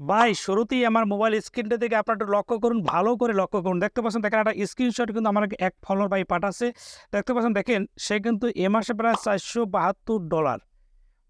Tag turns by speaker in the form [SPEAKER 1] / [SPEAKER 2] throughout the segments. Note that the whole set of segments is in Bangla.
[SPEAKER 1] ভাই, শুরুতেই আমার মোবাইল স্ক্রিনটা থেকে আপনার একটু লক্ষ্য করুন, ভালো করে লক্ষ্য করুন। দেখতে পাচ্ছেন, দেখেন, একটা স্ক্রিনশট কিন্তু আমার এক ফলোয়ার ভাই পাঠাচ্ছে। দেখতে পাচ্ছেন, দেখেন, সে কিন্তু এ মাসে প্রায় চারশো বাহাত্তর ডলার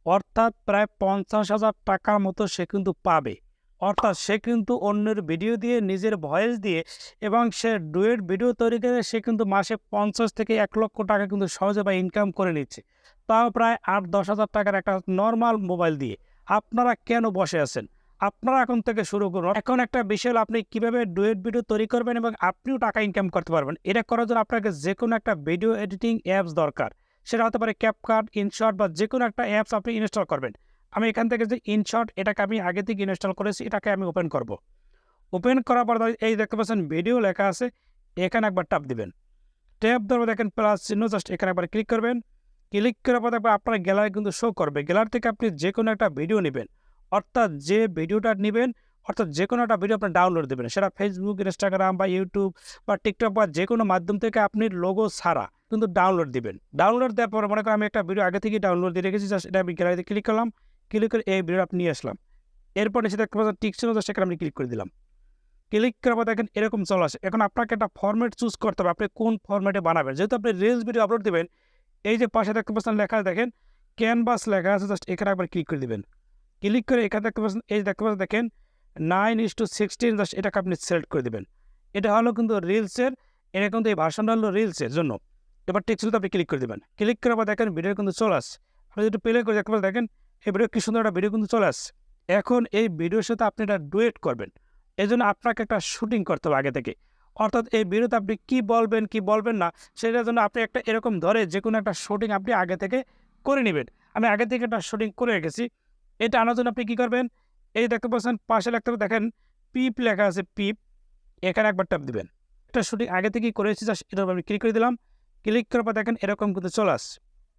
[SPEAKER 1] অর্থাৎ প্রায় পঞ্চাশ হাজার টাকার মতো সে কিন্তু পাবে। অর্থাৎ সে কিন্তু অন্যের ভিডিও দিয়ে, নিজের ভয়েস দিয়ে এবং সে ডুয়েট ভিডিও তৈরি করে সে কিন্তু মাসে পঞ্চাশ থেকে এক লক্ষ টাকা কিন্তু সহজে বা ইনকাম করে নিচ্ছে। তাও প্রায় আট দশ হাজার টাকার একটা নর্মাল মোবাইল দিয়ে। আপনারা কেন বসে আছেন? আপনারা এখন থেকে শুরু করুন। এখন একটা বিষয় আপনি কীভাবে ডুয়েট ভিডিও তৈরি করবেন এবং আপনিও টাকা ইনকাম করতে পারবেন। এটা করার জন্য আপনাকে যে কোনো একটা ভিডিও এডিটিং অ্যাপস দরকার। সেটা হতে পারে ক্যাপকার্ট ইনশর্ট বা যে কোনো একটা অ্যাপস আপনি ইনস্টল করবেন। আমি এখান থেকে যে ইনশর্ট এটাকে আমি আগে থেকে ইনস্টল করেছি, এটাকে আমি ওপেন করব। ওপেন করার পর এই দেখতে পাচ্ছেন ভিডিও লেখা আছে, এখানে একবার টাপ দিবেন। ট্যাপ পর দেখেন প্লাস চিহ্ন জাস্ট এখানে একবার ক্লিক করবেন। ক্লিক করার পর দেখবেন আপনার গ্যালারি কিন্তু শো করবে। গ্যালারি থেকে আপনি যে কোনো একটা ভিডিও নেবেন। অর্থাৎ যে ভিডিওটা নেবেন, অর্থাৎ যে কোনো একটা ভিডিও আপনি ডাউনলোড দেবেন। সেটা ফেসবুক ইনস্টাগ্রাম বা ইউটিউব বা টিকটক বা যে কোনো মাধ্যম থেকে আপনি লোগো ছাড়া কিন্তু ডাউনলোড দিবেন। ডাউনলোড দেওয়ার পর মনে করেন আমি একটা ভিডিও আগে থেকে ডাউনলোড দিয়ে রেখেছি জাস্ট এটা আমি গ্যালারিতে ক্লিক করলাম ক্লিক করে এই ভিডিও আপনি নিয়ে আসলাম। এরপর এসে দেখতে পাচ্ছেন টিক ছিল সেখানে আমি ক্লিক করে দিলাম। ক্লিক করার পর দেখেন এরকম চলে আসে। এখন আপনাকে একটা ফরম্যাট চুজ করতে হবে, আপনি কোন ফরম্যাটে বানাবেন। যেহেতু আপনি রিলস ভিডিও আপলোড দেবেন, এই যে পাশে দেখতে পাচ্ছেন লেখা দেখেন ক্যানভাস লেখা আছে জাস্ট এখানে একবার ক্লিক করে দিবেন। ক্লিক করে এখানে দেখতে পাচ্ছেন এই দেখতে পাচ্ছেন, দেখেন nine is two sixteen just এটাকে আপনি সিলেক্ট করে দেবেন। এটা হলো কিন্তু রিলসের এটা কিন্তু এই ভার্সনটা হলো রিলসের জন্য। এবার টেক্সটুতে আপনি ক্লিক করে দেবেন। ক্লিক করার পর দেখেন ভিডিও কিন্তু চলে আসছে। আপনি যদি প্লে করে দেখতে দেখেন, এই ভিডিও কি সুন্দর একটা ভিডিও কিন্তু চলে আসছে। এখন এই ভিডিওর সাথে আপনি এটা ডুয়েট করবেন। এই জন্য আপনাকে একটা শুটিং করতে হবে আগে থেকে। অর্থাৎ এই ভিডিওতে আপনি কি বলবেন কি বলবেন না, সেটার জন্য আপনি একটা এরকম ধরে যে কোনো একটা শুটিং আপনি আগে থেকে করে নেবেন। আমি আগে থেকে একটা শুটিং করে রেখেছি। এটা আনার জন্য আপনি কী করবেন? এই দেখতে পাচ্ছেন, পাশে লিখতে দেখেন, পিপ লেখা আছে, পিপ। এখানে একবার ট্যাপ দিবেন। একটা শুটিং আগে থেকেই করেছি জাস্ট এটার আমি ক্লিক করে দিলাম। ক্লিক করার পর দেখেন, এরকম কিন্তু চলে আসছে।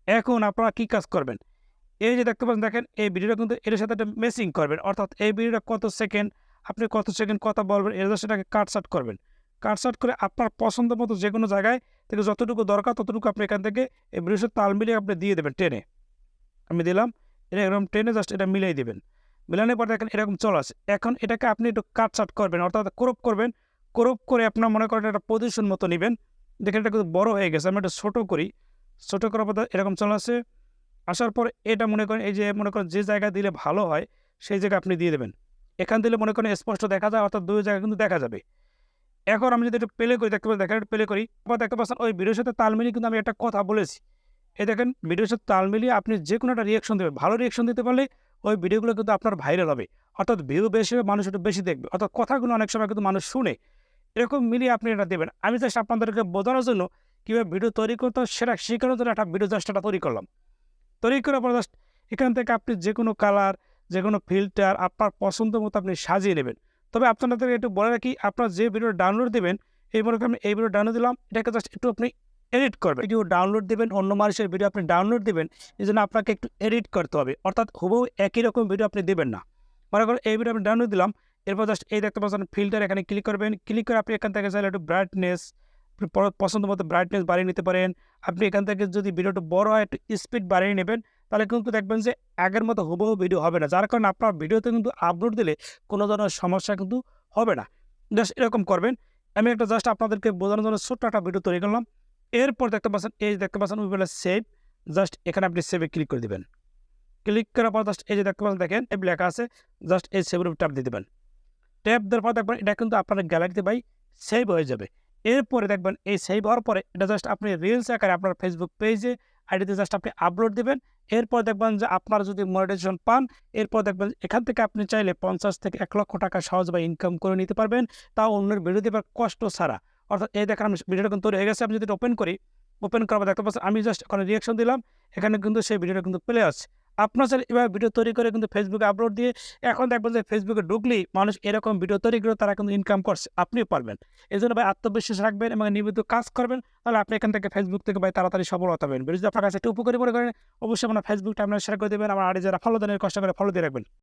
[SPEAKER 1] এখন আপনারা কী কাজ করবেন? এই যে দেখতে পাচ্ছেন, দেখেন, এই ভিডিওটা কিন্তু এর সাথে একটা মেসিং করবেন। অর্থাৎ এই ভিডিওটা কত সেকেন্ড আপনি কত সেকেন্ড কথা বলবেন, এর সেটাকে কাটসাট করবেন। কাটসাট করে আপনার পছন্দ মতো যে কোনো জায়গায় থেকে যতটুকু দরকার, ততটুকু আপনি এখান থেকে এই ভিডিওর তাল মিলিয়ে আপনি দিয়ে দেবেন টেনে। আমি দিলাম। এটা এরকম টেনে জাস্ট এটা মিলিয়ে দেবেন। মিলানোর পর দেখেন এরকম চলে আসে। এখন এটাকে আপনি একটু কাটসাট করবেন, অর্থাৎ ক্রপ করবেন। ক্রপ করে আপনার মনে করেন একটা পজিশন মতো নেবেন। দেখেন এটা কিন্তু বড় হয়ে গেছে, আমি এটা ছোটো করি। ছোটো করার পর এরকম চলে আসে। আসার পর এটা মনে করেন, এই যে মনে করেন যে জায়গায় দিলে ভালো হয়, সেই জায়গায় আপনি দিয়ে দেবেন। এখান দিলে মনে করেন স্পষ্ট দেখা যায়, অর্থাৎ দুই জায়গায় কিন্তু দেখা যাবে। এখন আমি যদি একটু প্লে করি, দেখতে পাচ্ছি দেখেন প্লে করি। আবার দেখতে পাচ্ছেন, ওই ভিডিওর সাথে তাল মিলিয়ে কিন্তু আমি একটা কথা বলেছি। এই দেখেন ভিডিওর সাথে তাল মিলিয়ে আপনি যে কোনো একটা রিয়াকশন দেবেন। ভালো রিয়াকশন দিতে পারলে ওই ভিডিওগুলো কিন্তু আপনার ভাইরাল হবে। অর্থাৎ ভিউ বেশি হবে, মানুষ একটু বেশি দেখবে। অর্থাৎ কথাগুলো অনেক সময় কিন্তু মানুষ শুনে। এরকম মিলিয়ে আপনি এটা দেবেন। আমি জাস্ট আপনাদেরকে বোঝানোর জন্য কীভাবে ভিডিও তৈরি করতে সেটা শেখানোর জন্য একটা ভিডিও জাস্ট একটা তৈরি করলাম। তৈরি করার পর জাস্ট এখান থেকে আপনি যে কোনো কালার যে কোনো ফিল্টার আপনার পছন্দ মতো আপনি সাজিয়ে নেবেন। তবে আপনাদেরকে একটু বলে রাখি, আপনার যে ভিডিও ডাউনলোড দেবেন, এই মনে আমি এই ভিডিও ডাউনলোড দিলাম, এটাকে জাস্ট একটু আপনি এডিট করবেন। ভিডিও ডাউনলোড দেবেন, অন্য মানুষের ভিডিও আপনি ডাউনলোড দেবেন, এই জন্য আপনাকে একটু এডিট করতে হবে। অর্থাৎ হুবহু একই রকম ভিডিও আপনি দেবেন না। মনে করেন এই ভিডিও আমি ডাউনলোড দিলাম, এরপর জাস্ট এই দেখতে পাচ্ছেন ফিল্টার এখানে ক্লিক করবেন। ক্লিক করে আপনি এখান থেকে চাইলে একটু ব্রাইটনেস পছন্দ মতো ব্রাইটনেস বাড়িয়ে নিতে পারেন। আপনি এখান থেকে যদি ভিডিওটা বড় হয়, একটু স্পিড বাড়িয়ে নেবেন, তাহলে কিন্তু দেখবেন যে আগের মতো হুবহু ভিডিও হবে না। যার কারণে আপনার ভিডিওতে কিন্তু আপলোড দিলে কোনো ধরনের সমস্যা কিন্তু হবে না। জাস্ট এরকম করবেন। আমি একটা জাস্ট আপনাদেরকে বোঝানোর জন্য ছোট্ট একটা ভিডিও তৈরি করলাম। এরপর দেখতে পাচ্ছেন, এই দেখতে পাচ্ছেন ওই বলে সেভ জাস্ট এখানে আপনি সেভে ক্লিক করে দেবেন। ক্লিক করার পর জাস্ট এই যে দেখতে পাচ্ছেন, দেখেন, এই লেখা আছে জাস্ট এই সেভের উপর ট্যাপ দিয়ে দেবেন। ট্যাপ দেওয়ার পর দেখবেন, এটা কিন্তু আপনার গ্যালারিতে ভাই সেভ হয়ে যাবে। এরপরে দেখবেন, এই সেভ হওয়ার পরে এটা জাস্ট আপনি রিলস আকারে আপনার ফেসবুক পেজে আইডিতে জাস্ট আপনি আপলোড দেবেন। এরপর দেখবেন যে আপনার যদি মনিটাইজেশন পান, এরপর দেখবেন এখান থেকে আপনি চাইলে পঞ্চাশ থেকে এক লক্ষ টাকা সহজ বা ইনকাম করে নিতে পারবেন। তাও অন্যের ভিডিও দেবার কষ্ট ছাড়া। অর্থাৎ এই দেখেন আমি ভিডিওটা কিন্তু তৈরি হয়ে গেছে। আমি যদি ওপেন করি ওপেন করার দেখতে পাচ্ছেন, আমি জাস্ট ওখানে রিয়াকশন দিলাম। এখানে কিন্তু সেই ভিডিওটা কিন্তু প্লে আছে আপনার চাইলে এবার ভিডিও তৈরি করে কিন্তু ফেসবুকে আপলোড দিয়ে এখন দেখবেন যে ফেসবুকে ঢুকলেই মানুষ এরকম ভিডিও তৈরি করে তারা কিন্তু ইনকাম করছে। আপনিও পারবেন। এই জন্য ভাই আত্মবিশ্বাস রাখবেন এবং নিয়মিত কাজ করবেন, তাহলে আপনি এখান থেকে ফেসবুক থেকে ভাই তাড়াতাড়ি সফল হতে পারবেন যদি আপনার কাছে একটু উপকারী মনে করেন, অবশ্যই আপনার ফেসবুকটা আপনার শেয়ার করে দেবেন। আমার আড়ি যারা ফলো দেন কষ্ট করে ফলো দিয়ে রাখবেন।